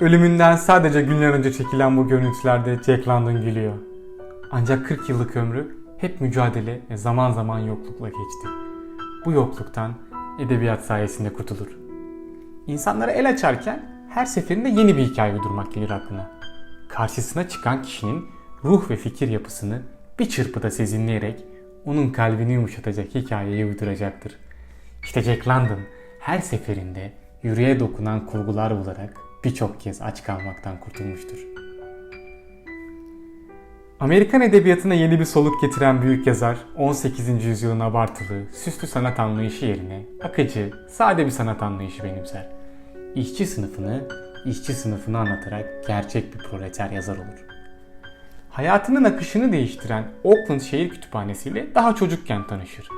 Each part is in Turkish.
Ölümünden sadece günler önce çekilen bu görüntülerde Jack London gülüyor. Ancak 40 yıllık ömrü hep mücadele ve zaman zaman yoklukla geçti. Bu yokluktan edebiyat sayesinde kurtulur. İnsanlara el açarken her seferinde yeni bir hikaye uydurmak gelir aklına. Karşısına çıkan kişinin ruh ve fikir yapısını bir çırpıda sezinleyerek onun kalbini yumuşatacak hikayeyi uyduracaktır. İşte Jack London her seferinde yüreğe dokunan kurgular bularak birçok kez aç kalmaktan kurtulmuştur. Amerikan edebiyatına yeni bir soluk getiren büyük yazar 18. yüzyılın abartılı, süslü sanat anlayışı yerine akıcı, sade bir sanat anlayışı benimser. İşçi sınıfını, işçi sınıfını anlatarak gerçek bir proleter yazar olur. Hayatının akışını değiştiren Oakland Şehir Kütüphanesi ile daha çocukken tanışır.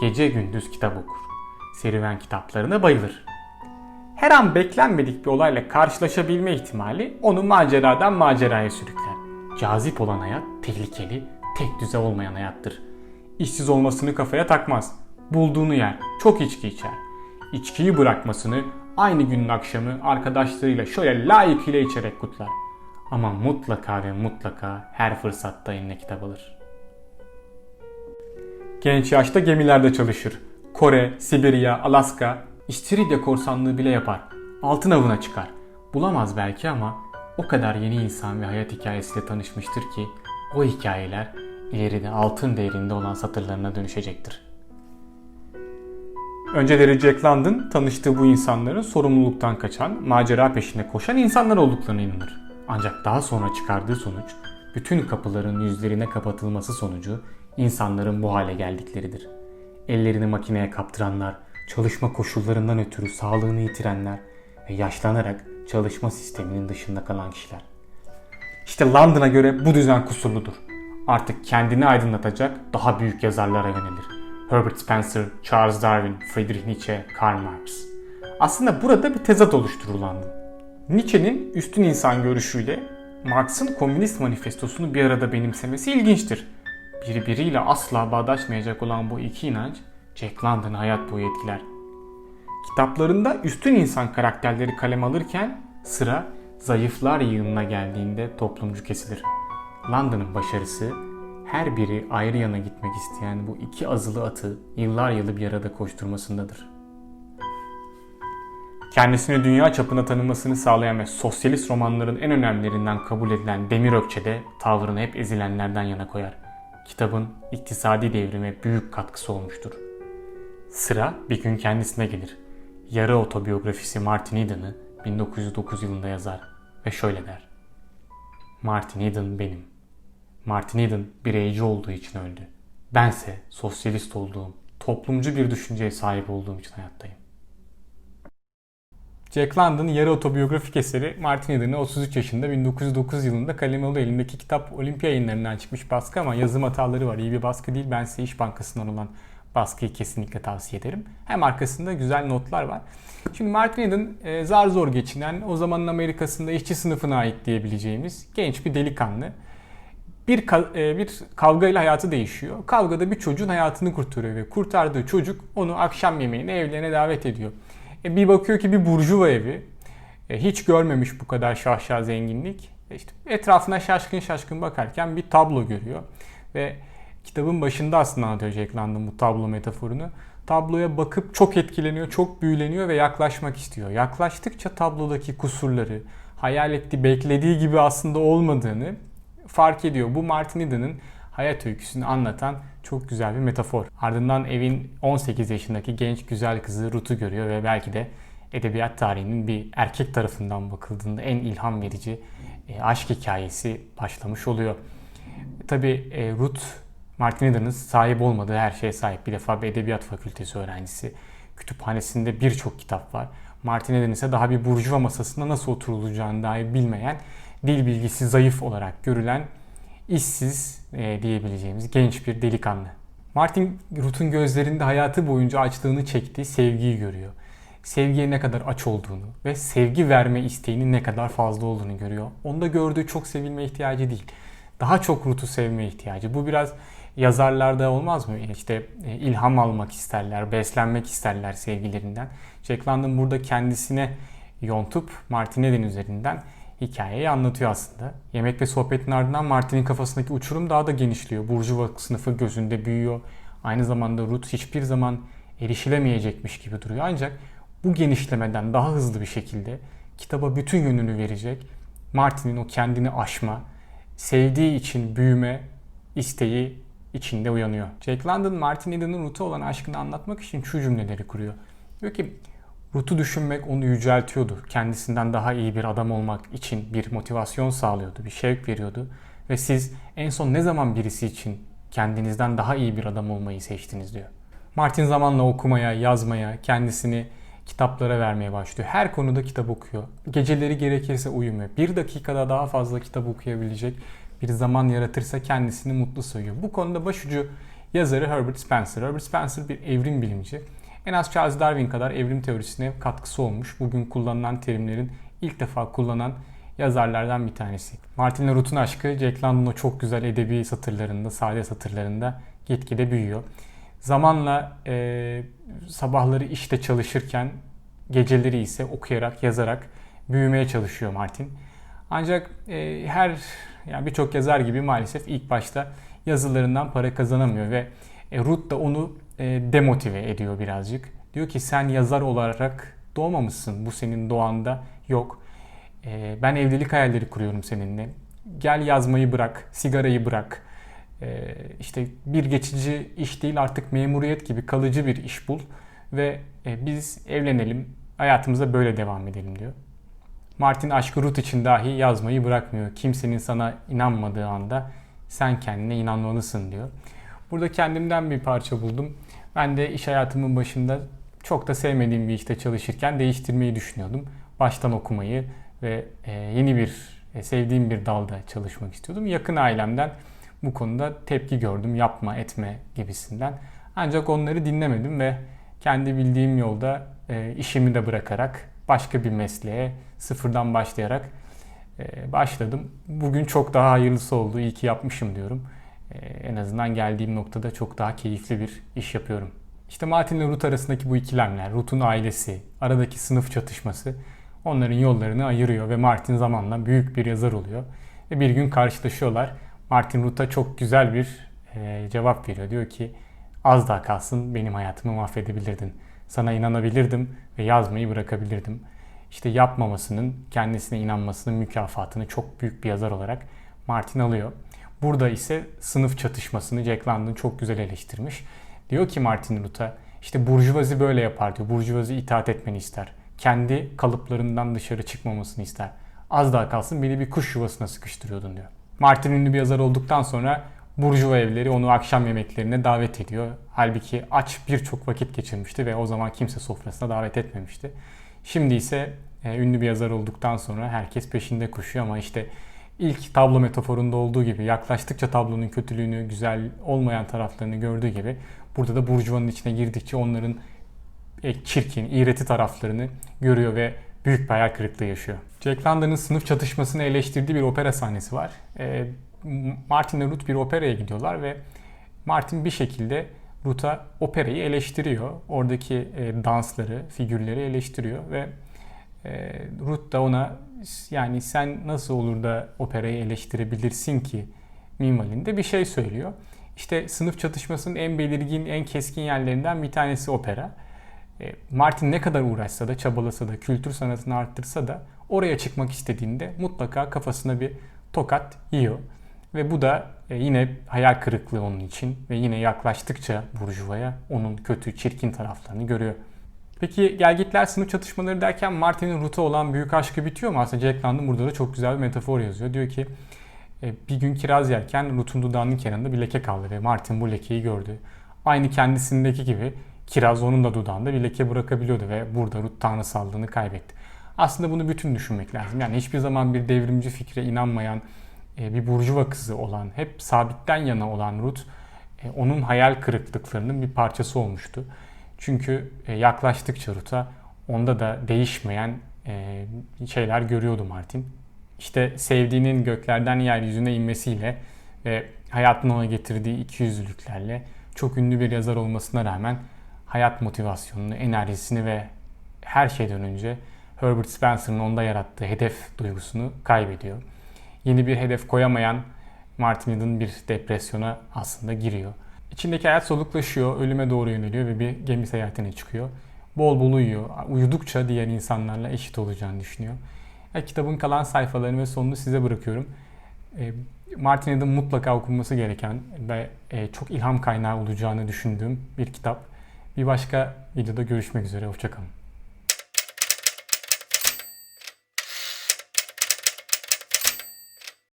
Gece gündüz kitap okur. Serüven kitaplarına bayılır. Her an beklenmedik bir olayla karşılaşabilme ihtimali onu maceradan maceraya sürükler. Cazip olan hayat tehlikeli, tek düze olmayan hayattır. İşsiz olmasını kafaya takmaz. Bulduğunu yer, çok içki içer. İçkiyi bırakmasını aynı günün akşamı arkadaşlarıyla şöyle layıkıyla içerek kutlar. Ama mutlaka ve mutlaka her fırsatta eline kitap alır. Genç yaşta gemilerde çalışır. Kore, Sibirya, Alaska, İstiridye korsanlığı bile yapar. Altın avına çıkar. Bulamaz belki ama o kadar yeni insan ve hayat hikayesiyle tanışmıştır ki o hikayeler ileride altın değerinde olan satırlarına dönüşecektir. Önceleri Jack London tanıştığı bu insanların sorumluluktan kaçan, macera peşinde koşan insanlar olduklarına inanır. Ancak daha sonra çıkardığı sonuç, bütün kapıların yüzlerine kapatılması sonucu insanların bu hale geldikleridir. Ellerini makineye kaptıranlar, çalışma koşullarından ötürü sağlığını yitirenler ve yaşlanarak çalışma sisteminin dışında kalan kişiler. İşte London'a göre bu düzen kusurludur. Artık kendini aydınlatacak daha büyük yazarlara yönelir. Herbert Spencer, Charles Darwin, Friedrich Nietzsche, Karl Marx. Aslında burada bir tezat oluşturur London. Nietzsche'nin üstün insan görüşüyle Marx'ın komünist manifestosunu bir arada benimsemesi ilginçtir. Birbiriyle asla bağdaşmayacak olan bu iki inanç Jack London'ı hayat boyu etkiler. Kitaplarında üstün insan karakterleri kalem alırken sıra zayıflar yığınına geldiğinde toplumcu kesilir. London'ın başarısı her biri ayrı yana gitmek isteyen bu iki azılı atı yıllar yılı bir arada koşturmasındadır. Kendisini dünya çapında tanınmasını sağlayan ve sosyalist romanların en önemlilerinden kabul edilen Demir Ökçe de tavrını hep ezilenlerden yana koyar. Kitabın iktisadi devrime büyük katkısı olmuştur. Sıra bir gün kendisine gelir. Yarı otobiyografisi Martin Eden'ı 1909 yılında yazar ve şöyle der. Martin Eden benim. Martin Eden bireyci olduğu için öldü. Bense sosyalist olduğum, toplumcu bir düşünceye sahip olduğum için hayattayım. Jack London'ın yarı otobiyografik eseri Martin Eden'ı 33 yaşında 1909 yılında kaleme alıyor. Elimdeki kitap Olimpiya yayınlarından çıkmış baskı ama yazım hataları var. İyi bir baskı değil. Ben size İş Bankası'ndan olan baskıyı kesinlikle tavsiye ederim. Hem arkasında güzel notlar var. Şimdi Martin Eden e, zar zor geçinen, o zamanın Amerika'sında işçi sınıfına ait diyebileceğimiz genç bir delikanlı. Bir, e, bir kavgayla hayatı değişiyor. Kavgada bir çocuğun hayatını kurtarıyor ve kurtardığı çocuk onu akşam yemeğine evlerine davet ediyor. E, bir bakıyor ki bir burjuva evi. E, hiç görmemiş bu kadar şahşa zenginlik. E, etrafına şaşkın şaşkın bakarken bir tablo görüyor. Ve kitabın başında aslında anlatıyor Jack London bu tablo metaforunu. Tabloya bakıp çok etkileniyor, çok büyüleniyor ve yaklaşmak istiyor. Yaklaştıkça tablodaki kusurları, hayal ettiği, beklediği gibi aslında olmadığını fark ediyor. Bu Martin Eden'ın hayat öyküsünü anlatan çok güzel bir metafor. Ardından evin 18 yaşındaki genç güzel kızı Ruth'u görüyor ve belki de edebiyat tarihinin bir erkek tarafından bakıldığında en ilham verici e, aşk hikayesi başlamış oluyor. Tabi e, Ruth Martin sahip olmadığı her şeye sahip. Bir defa bir edebiyat fakültesi öğrencisi. Kütüphanesinde birçok kitap var. Martin Eden ise daha bir burjuva masasında nasıl oturulacağını dahi bilmeyen, dil bilgisi zayıf olarak görülen, işsiz e, diyebileceğimiz genç bir delikanlı. Martin Ruth'un gözlerinde hayatı boyunca açlığını çektiği sevgiyi görüyor. Sevgiye ne kadar aç olduğunu ve sevgi verme isteğinin ne kadar fazla olduğunu görüyor. Onda gördüğü çok sevilme ihtiyacı değil. Daha çok Ruth'u sevme ihtiyacı. Bu biraz yazarlarda olmaz mı? İşte e, ilham almak isterler, beslenmek isterler sevgilerinden. Jack London burada kendisine yontup Martin Eden üzerinden hikayeyi anlatıyor aslında. Yemek ve sohbetin ardından Martin'in kafasındaki uçurum daha da genişliyor. Burjuva sınıfı gözünde büyüyor. Aynı zamanda Ruth hiçbir zaman erişilemeyecekmiş gibi duruyor. Ancak bu genişlemeden daha hızlı bir şekilde kitaba bütün yönünü verecek. Martin'in o kendini aşma, sevdiği için büyüme isteği içinde uyanıyor. Jack London Martin Eden'ın Ruth'a olan aşkını anlatmak için şu cümleleri kuruyor. Diyor ki Ruth'u düşünmek onu yüceltiyordu. Kendisinden daha iyi bir adam olmak için bir motivasyon sağlıyordu, bir şevk veriyordu. Ve siz en son ne zaman birisi için kendinizden daha iyi bir adam olmayı seçtiniz diyor. Martin zamanla okumaya, yazmaya, kendisini kitaplara vermeye başlıyor. Her konuda kitap okuyor. Geceleri gerekirse uyumuyor. Bir dakikada daha fazla kitap okuyabilecek bir zaman yaratırsa kendisini mutlu sayıyor. Bu konuda başucu yazarı Herbert Spencer. Herbert Spencer bir evrim bilimci. En az Charles Darwin kadar evrim teorisine katkısı olmuş. Bugün kullanılan terimlerin ilk defa kullanan yazarlardan bir tanesi. Martin Ruth'un aşkı Jack London'un çok güzel edebi satırlarında, sade satırlarında gitgide büyüyor. Zamanla e, sabahları işte çalışırken geceleri ise okuyarak, yazarak büyümeye çalışıyor Martin. Ancak e, her yani birçok yazar gibi maalesef ilk başta yazılarından para kazanamıyor ve e, Ruth da onu demotive ediyor birazcık. Diyor ki sen yazar olarak doğmamışsın. Bu senin doğanda yok. E, ben evlilik hayalleri kuruyorum seninle. Gel yazmayı bırak, sigarayı bırak. E, işte bir geçici iş değil artık memuriyet gibi kalıcı bir iş bul ve e, biz evlenelim, hayatımıza böyle devam edelim diyor. Martin aşkı Ruth için dahi yazmayı bırakmıyor. Kimsenin sana inanmadığı anda sen kendine inanmalısın diyor. Burada kendimden bir parça buldum. Ben de iş hayatımın başında çok da sevmediğim bir işte çalışırken değiştirmeyi düşünüyordum. Baştan okumayı ve e, yeni bir e, sevdiğim bir dalda çalışmak istiyordum. Yakın ailemden bu konuda tepki gördüm. Yapma, etme gibisinden. Ancak onları dinlemedim ve kendi bildiğim yolda e, işimi de bırakarak başka bir mesleğe sıfırdan başlayarak başladım. Bugün çok daha hayırlısı oldu. İyi ki yapmışım diyorum. En azından geldiğim noktada çok daha keyifli bir iş yapıyorum. İşte Martin ile Ruth arasındaki bu ikilemler, Ruth'un ailesi, aradaki sınıf çatışması onların yollarını ayırıyor ve Martin zamanla büyük bir yazar oluyor. Ve bir gün karşılaşıyorlar. Martin Ruth'a çok güzel bir e, cevap veriyor. Diyor ki az daha kalsın benim hayatımı mahvedebilirdin. Sana inanabilirdim ve yazmayı bırakabilirdim. İşte yapmamasının, kendisine inanmasının mükafatını çok büyük bir yazar olarak Martin alıyor. Burada ise sınıf çatışmasını Jack London çok güzel eleştirmiş. Diyor ki Martin Luther, işte burjuvazi böyle yapar diyor. Burjuvazi itaat etmeni ister. Kendi kalıplarından dışarı çıkmamasını ister. Az daha kalsın beni bir kuş yuvasına sıkıştırıyordun diyor. Martin ünlü bir yazar olduktan sonra Burjuva evleri onu akşam yemeklerine davet ediyor. Halbuki aç birçok vakit geçirmişti ve o zaman kimse sofrasına davet etmemişti. Şimdi ise e, ünlü bir yazar olduktan sonra herkes peşinde koşuyor ama işte ilk tablo metaforunda olduğu gibi yaklaştıkça tablonun kötülüğünü, güzel olmayan taraflarını gördüğü gibi burada da burjuvanın içine girdikçe onların çirkin, iğreti taraflarını görüyor ve büyük bir hayal kırıklığı yaşıyor. Jack London'ın sınıf çatışmasını eleştirdiği bir opera sahnesi var. E, Martin ile Ruth bir operaya gidiyorlar ve Martin bir şekilde Ruth'a operayı eleştiriyor. Oradaki e, dansları, figürleri eleştiriyor ve Ruth da ona yani sen nasıl olur da operayı eleştirebilirsin ki minvalinde bir şey söylüyor. İşte sınıf çatışmasının en belirgin, en keskin yerlerinden bir tanesi opera. E, Martin ne kadar uğraşsa da, çabalasa da, kültür sanatını arttırsa da oraya çıkmak istediğinde mutlaka kafasına bir tokat yiyor. Ve bu da e, yine hayal kırıklığı onun için ve yine yaklaştıkça Burjuva'ya onun kötü, çirkin taraflarını görüyor. Peki gelgitler sınıf çatışmaları derken Martin'in Ruth'a olan büyük aşkı bitiyor mu? Aslında Jack London burada da çok güzel bir metafor yazıyor. Diyor ki e, bir gün kiraz yerken Ruth'un dudağının kenarında bir leke kaldı ve Martin bu lekeyi gördü. Aynı kendisindeki gibi kiraz onun da dudağında bir leke bırakabiliyordu ve burada Ruth tanrısallığını kaybetti. Aslında bunu bütün düşünmek lazım. Yani hiçbir zaman bir devrimci fikre inanmayan, e, bir burjuva kızı olan, hep sabitten yana olan Ruth, e, onun hayal kırıklıklarının bir parçası olmuştu. Çünkü e, yaklaştıkça Ruth'a onda da değişmeyen e, şeyler görüyordu Martin. İşte sevdiğinin göklerden yeryüzüne inmesiyle ve hayatın ona getirdiği ikiyüzlülüklerle çok ünlü bir yazar olmasına rağmen hayat motivasyonunu, enerjisini ve her şeyden önce Herbert Spencer'ın onda yarattığı hedef duygusunu kaybediyor. Yeni bir hedef koyamayan Martin Eden bir depresyona aslında giriyor. İçindeki hayat soluklaşıyor, ölüme doğru yöneliyor ve bir gemi seyahatine çıkıyor. Bol bol uyuyor. Uyudukça diğer insanlarla eşit olacağını düşünüyor. Ya, kitabın kalan sayfalarını ve sonunu size bırakıyorum. E, Martin Eden mutlaka okunması gereken ve e, çok ilham kaynağı olacağını düşündüğüm bir kitap. Bir başka videoda görüşmek üzere. Hoşçakalın.